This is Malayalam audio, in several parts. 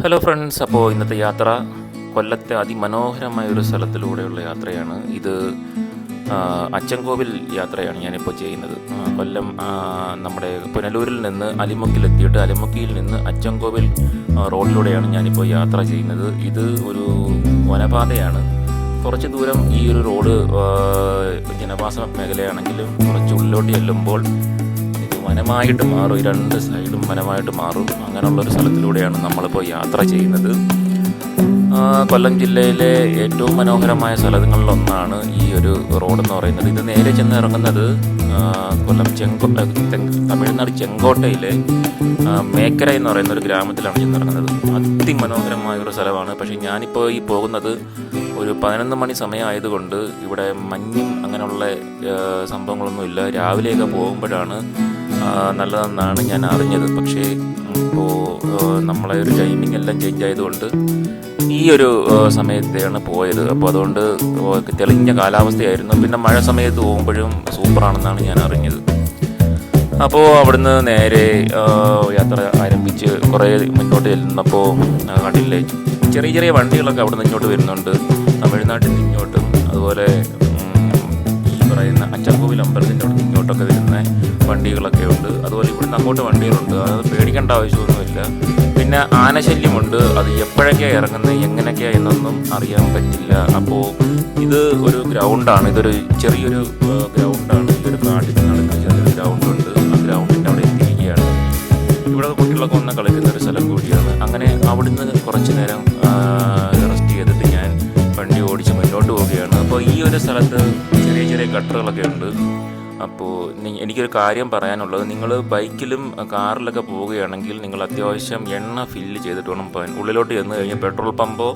ഹലോ ഫ്രണ്ട്സ് അപ്പോൾ ഇന്നത്തെ യാത്ര കൊല്ലത്തെ അതിമനോഹരമായ ഒരു സ്ഥലത്തിലൂടെയുള്ള യാത്രയാണ്. ഇത് അച്ചൻകോവിൽ യാത്രയാണ് ഞാനിപ്പോൾ ചെയ്യുന്നത്. കൊല്ലം നമ്മുടെ പുനലൂരിൽ നിന്ന് അലിമുക്കിലെത്തിയിട്ട് അലിമുക്കിയിൽ നിന്ന് അച്ചൻകോവിൽ റോഡിലൂടെയാണ് ഞാനിപ്പോൾ യാത്ര ചെയ്യുന്നത്. ഇത് ഒരു വനപാതയാണ്. കുറച്ച് ദൂരം ഈ ഒരു റോഡ് ജനവാസ മേഖലയാണെങ്കിലും കുറച്ച് ഉള്ളിലോട്ട് ചെല്ലുമ്പോൾ വനമായിട്ട് മാറും. രണ്ട് സൈഡും വനമായിട്ട് മാറും. അങ്ങനെയുള്ളൊരു സ്ഥലത്തിലൂടെയാണ് നമ്മളിപ്പോൾ യാത്ര ചെയ്യുന്നത്. കൊല്ലം ജില്ലയിലെ ഏറ്റവും മനോഹരമായ സ്ഥലങ്ങളിലൊന്നാണ് ഈ ഒരു റോഡ് എന്ന് പറയുന്നത്. ഇത് നേരെ ചെന്ന് ഇറങ്ങുന്നത് കൊല്ലം ചെങ്കോ തമിഴ്നാട് ചെങ്കോട്ടയിലെ മേക്കര എന്ന് പറയുന്ന ഒരു ഗ്രാമത്തിലാണ് ചെന്നിറങ്ങുന്നത് അതിമനോഹരമായ ഒരു സ്ഥലമാണ്. പക്ഷേ ഞാനിപ്പോൾ ഈ പോകുന്നത് ഒരു പതിനൊന്ന് മണി സമയമായതുകൊണ്ട് ഇവിടെ മഞ്ഞും അങ്ങനെയുള്ള ആ, സംഭവങ്ങളൊന്നുമില്ല രാവിലെയൊക്കെ പോകുമ്പോഴാണ് നല്ലതെന്നാണ് ഞാൻ അറിഞ്ഞത്. പക്ഷേ ഇപ്പോൾ നമ്മളെ ഒരു ടൈമിംഗ് എല്ലാം ചേഞ്ച് ആയതുകൊണ്ട് ഈ ഒരു സമയത്താണ് പോയത്. അപ്പോൾ അതുകൊണ്ട് തെളിഞ്ഞ കാലാവസ്ഥയായിരുന്നു. പിന്നെ മഴ സമയത്ത് പോകുമ്പോഴും സൂപ്പറാണെന്നാണ് ഞാൻ അറിഞ്ഞത്. അപ്പോൾ അവിടുന്ന് നേരെ യാത്ര ആരംഭിച്ച് കുറേ മുന്നോട്ട് ചെല്ലുന്നപ്പോൾ കണ്ടില്ലേ? ചെറിയ ചെറിയ വണ്ടികളൊക്കെ അവിടെ നിന്ന് ഇങ്ങോട്ട് വരുന്നുണ്ട്. തമിഴ്നാട്ടിൽ നിന്ന് അതുപോലെ ഈ പറയുന്ന അച്ചൻകോവിൽ അമ്പലത്തിന്റെ വണ്ടികളൊക്കെ ഉണ്ട്. അതുപോലെ ഇവിടുന്ന് അങ്ങോട്ട് വണ്ടികളുണ്ട്. അത് പേടിക്കേണ്ട ആവശ്യമൊന്നുമില്ല. പിന്നെ ആനശല്യമുണ്ട്. അത് എപ്പോഴൊക്കെയാണ് ഇറങ്ങുന്നത് എങ്ങനെയൊക്കെയാണ് എന്നൊന്നും അറിയാൻ പറ്റില്ല. അപ്പോൾ ഇത് ഒരു ഗ്രൗണ്ടാണ് ഇതൊരു ചെറിയൊരു ഗ്രൗണ്ടാണ് ഇതൊരു നാട്ടിൽ നടക്കുന്ന ചെറിയൊരു ഗ്രൗണ്ടുണ്ട് ആ ഗ്രൗണ്ടിന്റെ അവിടെ എത്തിയിരിക്കുകയാണ്. ഇവിടെ കുട്ടികളൊക്കെ വന്ന് കളിക്കുന്ന ഒരു സ്ഥലം കൂടിയാണ്. അങ്ങനെ അവിടുന്ന് കുറച്ച് നേരം റെസ്റ്റ് ചെയ്തിട്ട് ഞാൻ വണ്ടി ഓടിച്ച് മുന്നോട്ട് പോവുകയാണ്. അപ്പോൾ ഈ ഒരു സ്ഥലത്ത് ചെറിയ ചെറിയ ഗട്ടറുകളൊക്കെ ഉണ്ട്. അപ്പോൾ എനിക്കൊരു കാര്യം പറയാനുള്ളത്. നിങ്ങൾ ബൈക്കിലും കാറിലൊക്കെ പോവുകയാണെങ്കിൽ നിങ്ങൾ അത്യാവശ്യം എണ്ണ ഫില്ല് ചെയ്തിട്ട് വേണം പോകാൻ. ഉള്ളിലോട്ട് ചെന്ന് കഴിഞ്ഞാൽ പെട്രോൾ പമ്പോ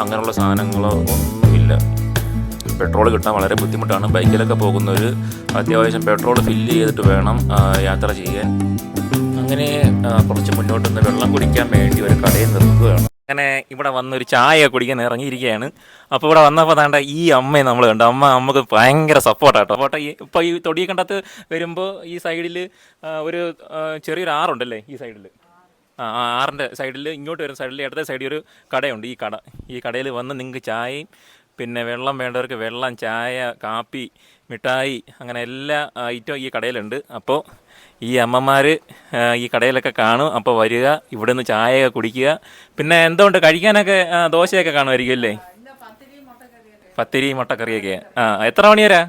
അങ്ങനെയുള്ള സാധനങ്ങളോ ഒന്നുമില്ല. പെട്രോൾ കിട്ടാൻ വളരെ ബുദ്ധിമുട്ടാണ്. ബൈക്കിലൊക്കെ പോകുന്നവർ അത്യാവശ്യം പെട്രോൾ ഫില്ല് ചെയ്തിട്ട് വേണം യാത്ര ചെയ്യാൻ. അങ്ങനെ കുറച്ച് മുന്നോട്ട് നിന്ന് വെള്ളം കുടിക്കാൻ വേണ്ടി ഒരു കടയിൽ നിർത്തുകയാണ് അങ്ങനെ ഇവിടെ വന്നൊരു ചായ കുടിക്കാൻ ഇറങ്ങിയിരിക്കുകയാണ്. അപ്പോൾ ഇവിടെ വന്നപ്പോൾ താണ്ട ഈ അമ്മയെ നമ്മൾ കണ്ടു. അമ്മ നമുക്ക് ഭയങ്കര സപ്പോർട്ടാട്ടോ അപ്പോൾ ഈ ഇപ്പോൾ ഈ തൊടിയെ കണ്ടത്ത് വരുമ്പോൾ ഈ സൈഡിൽ ഒരു ചെറിയൊരു ആറുണ്ടല്ലേ ഈ സൈഡിൽ ആ ആറിന്റെ സൈഡിൽ ഇങ്ങോട്ട് വരുന്ന സൈഡിൽ ഇടത്തെ സൈഡിൽ ഒരു കടയുണ്ട് ഈ കട. ഈ കടയിൽ വന്ന് നിങ്ങൾക്ക് ചായയും പിന്നെ വെള്ളം വേണ്ടവർക്ക് വെള്ളം ചായ കാപ്പി മിഠായി അങ്ങനെ എല്ലാ ഐറ്റവും ഈ കടയിലുണ്ട്. അപ്പോൾ ഈ അമ്മമാർ ഈ കടയിലൊക്കെ കാണും. അപ്പോൾ വരിക ഇവിടെ നിന്ന് ചായയൊക്കെ കുടിക്കുക. പിന്നെ എന്തുകൊണ്ട് കഴിക്കാനൊക്കെ ദോശയൊക്കെ കാണുമായിരിക്കും അല്ലേ? പത്തിരി മുട്ടക്കറിയൊക്കെ. ആ എത്ര മണി വരെ?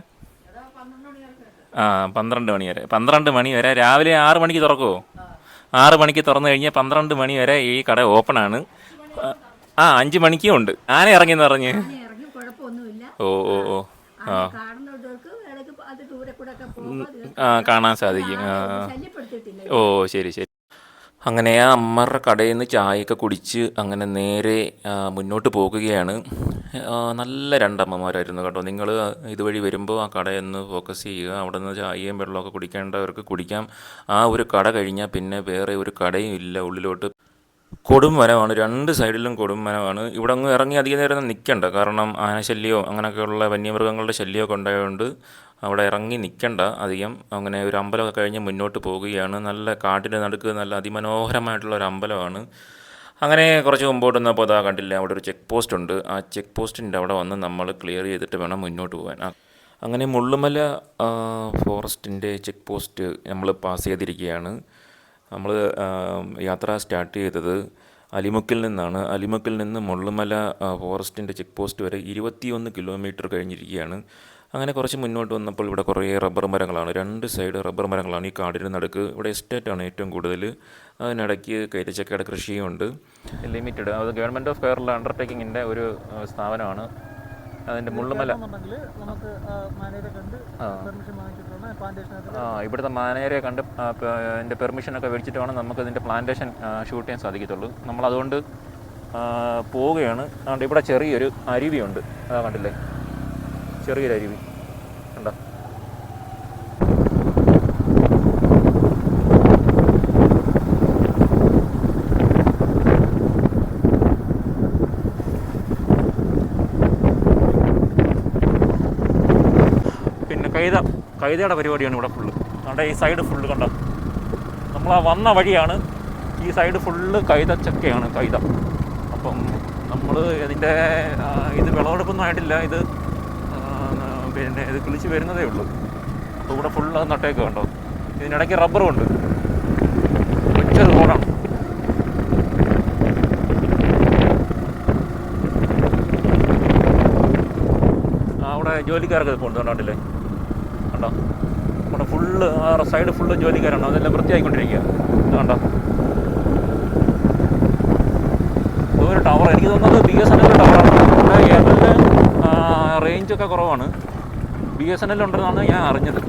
ആ പന്ത്രണ്ട് മണി വരെ. പന്ത്രണ്ട് മണി വരെ. രാവിലെ ആറ് മണിക്ക് തുറക്കുമോ ആറ് മണിക്ക് തുറന്നു കഴിഞ്ഞാൽ പന്ത്രണ്ട് മണി വരെ ഈ കട ഓപ്പണാണ് ആണ്. ആ അഞ്ച് മണിക്കും ഉണ്ട്. ആന ഇറങ്ങിയെന്ന് പറഞ്ഞ്. ഓ ഓ ഓ. ആ കാണുന്നവർക്ക് ഇടയ്ക്ക് അത് ദൂരെ കൂടെ ഒക്കെ പോകുമ്പോൾ ആ കാണാൻ സാധിക്കും. ആ. ഓ ശരി ശരി. അങ്ങനെ ആ അമ്മറ കടയിൽ നിന്ന് ചായയൊക്കെ കുടിച്ച് അങ്ങനെ നേരെ മുന്നോട്ട് പോകുകയാണ്. ആ, നല്ല രണ്ടമ്മമാരായിരുന്നു കേട്ടോ. നിങ്ങൾ ഇതുവഴി വരുമ്പോൾ ആ കടയിൽ നിന്ന് ഫോക്കസ് ചെയ്യുക അവിടെ നിന്ന് ചായയും വെള്ളമൊക്കെ കുടിക്കേണ്ടവർക്ക് കുടിക്കാം. ആ ഒരു കട കഴിഞ്ഞാൽ പിന്നെ വേറെ ഒരു കടയും ഇല്ല ഉള്ളിലോട്ട്. കൊടും വനമാണ്. രണ്ട് സൈഡിലും കൊടും വനമാണ്. ഇവിടെ അങ്ങ് ഇറങ്ങി അധികം നേരം നിൽക്കണ്ട കാരണം ആനശല്യമോ അങ്ങനെയൊക്കെയുള്ള വന്യമൃഗങ്ങളുടെ ശല്യമൊക്കെ ഉണ്ടായതുകൊണ്ട് അവിടെ ഇറങ്ങി നിൽക്കണ്ട അധികം. അങ്ങനെ ഒരു അമ്പലമൊക്കെ കഴിഞ്ഞ് മുന്നോട്ട് പോവുകയാണ് നല്ല കാട്ടിന്റെ നടുക്ക് നല്ല അതിമനോഹരമായിട്ടുള്ള ഒരു അമ്പലമാണ്. അങ്ങനെ കുറച്ച് മുമ്പോട്ട് വന്നപ്പോൾ അതാ കണ്ടില്ല അവിടെ ഒരു ചെക്ക് പോസ്റ്റ് ഉണ്ട്. ആ ചെക്ക് പോസ്റ്റിന്റെ അവിടെ വന്ന് നമ്മൾ ക്ലിയർ ചെയ്തിട്ട് വേണം മുന്നോട്ട് പോകാൻ. അങ്ങനെ മുള്ളുമല ഫോറസ്റ്റിന്റെ ചെക്ക് പോസ്റ്റ് നമ്മൾ പാസ് ചെയ്തിരിക്കുകയാണ്. നമ്മൾ യാത്ര സ്റ്റാർട്ട് ചെയ്തത് അലിമുക്കിൽ നിന്നാണ്. അലിമുക്കിൽ നിന്ന് മുള്ളുമല ഫോറസ്റ്റിന്റെ ചെക്ക് പോസ്റ്റ് വരെ ഇരുപത്തിയൊന്ന് കിലോമീറ്റർ കഴിഞ്ഞിരിക്കുകയാണ്. അങ്ങനെ കുറച്ച് മുന്നോട്ട് വന്നപ്പോൾ ഇവിടെ കുറേ റബ്ബർ മരങ്ങളാണ്. രണ്ട് സൈഡ് റബ്ബർ മരങ്ങളാണ് ഈ കാടിന് നടുക്ക്. ഇവിടെ എസ്റ്റേറ്റാണ് ഏറ്റവും കൂടുതൽ അതിനിടയ്ക്ക് കയറ്റിച്ചക്കയുടെ കൃഷിയുണ്ട്. ലിമിറ്റഡ് അത് ഗവൺമെന്റ് ഓഫ് കേരള അണ്ടർടേക്കിങ്ങിന്റെ ഒരു സ്ഥാപനമാണ്. അതിന്റെ മുള്ളുമല. ആ ഇവിടുത്തെ മാനേജറെ കണ്ട് അതിന്റെ പെർമിഷനൊക്കെ മേടിച്ചിട്ട് വേണം നമുക്ക് ഇതിന്റെ പ്ലാന്റേഷൻ ഷൂട്ട് ചെയ്യാൻ സാധിക്കത്തുള്ളൂ. നമ്മളതുകൊണ്ട് പോവുകയാണ്. അതുകൊണ്ട് ഇവിടെ ചെറിയൊരു അരുവിയുണ്ട്. അതാ കണ്ടില്ലേ? ചെറിയൊരു അരുവി. കണ്ടോ? പിന്നെ കൈത കൈതയുടെ പരിപാടിയാണ് ഇവിടെ ഫുള്ള് കണ്ട? ഈ സൈഡ് ഫുള്ള് കണ്ടോ? നമ്മൾ ആ വന്ന വഴിയാണ് ഈ സൈഡ് ഫുള്ള് കൈത ചക്കയാണ് കൈത അപ്പം നമ്മൾ ഇതിന്റെ ഇത് വിളവെടുപ്പൊന്നും ആയിട്ടില്ല. ഇത് പിന്നെ ഇത് കിളിച്ച് വരുന്നതേ ഉള്ളൂ. അപ്പോൾ ഇവിടെ ഫുള്ള് നട്ടയൊക്കെ ഉണ്ടോ ഇതിനിടയ്ക്ക് റബ്ബറും ഉണ്ട്. ഒറ്റ റോഡാണ് അവിടെ ജോലിക്കാരൊക്കെ പോകുന്നുണ്ട് നാട്ടിലെ കണ്ടോ? അവിടെ ഫുള്ള് ആ സൈഡ് ഫുള്ള് ജോലിക്കാരാണ്. അതെല്ലാം വൃത്തിയായിക്കൊണ്ടിരിക്കുക. കണ്ടോ? ഒരു ടവർ എനിക്ക് തോന്നുന്നത് ബി എസ് എൻ എൽ ടവറാണ് ഇവിടെ കേരളത്തിൽ റേഞ്ചൊക്കെ കുറവാണ്. ബി എസ് എൻ എൽ ഉണ്ടെന്നാണ് ഞാൻ അറിഞ്ഞത്.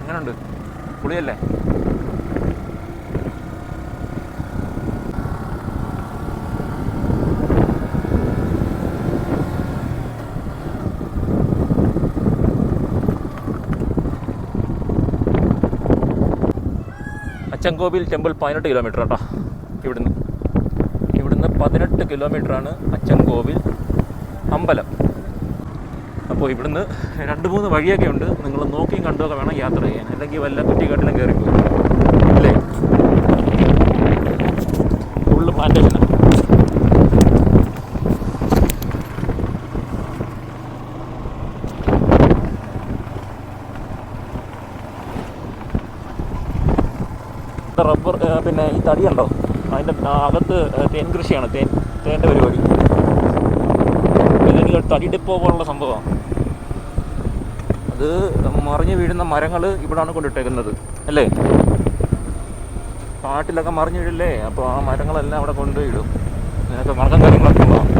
എങ്ങനെയുണ്ട് പുളിയല്ലേ? അച്ചൻകോവിൽ ടെമ്പിൾ പതിനെട്ട് കിലോമീറ്റർ കേട്ടോ ഇവിടുന്ന്. പതിനെട്ട് കിലോമീറ്ററാണ് അച്ചൻകോവിൽ അമ്പലം. അപ്പോൾ ഇവിടുന്ന് രണ്ട് മൂന്ന് വഴിയൊക്കെ ഉണ്ട്. നിങ്ങൾ നോക്കിയും കണ്ടുമൊക്കെ വേണം യാത്ര ചെയ്യാൻ. അല്ലെങ്കിൽ വല്ല കുറ്റിക്കാട്ടിലും കയറി പോകും ഇല്ലേ? ഫുള്ള് പ്ലാന്റേഷനാണ് റബ്ബർ പിന്നെ ഈ തടിയുണ്ടോ അതിന്റെ അകത്ത് തേൻ കൃഷിയാണ് തേൻ തേന്റെ പരിപാടി. ഒരു തടി പോലുള്ള സംഭവമാണ് അത് മറിഞ്ഞു വീഴുന്ന മരങ്ങൾ ഇവിടാണ് കൊണ്ടിട്ടേക്കുന്നത് അല്ലേ? കാട്ടിലൊക്കെ മറിഞ്ഞു വീഴില്ലേ? അപ്പോൾ ആ മരങ്ങളെല്ലാം അവിടെ കൊണ്ടുപോയിടും ഇതിനൊക്കെ മറക്കം കാര്യങ്ങളൊക്കെ ഉള്ളതാണ്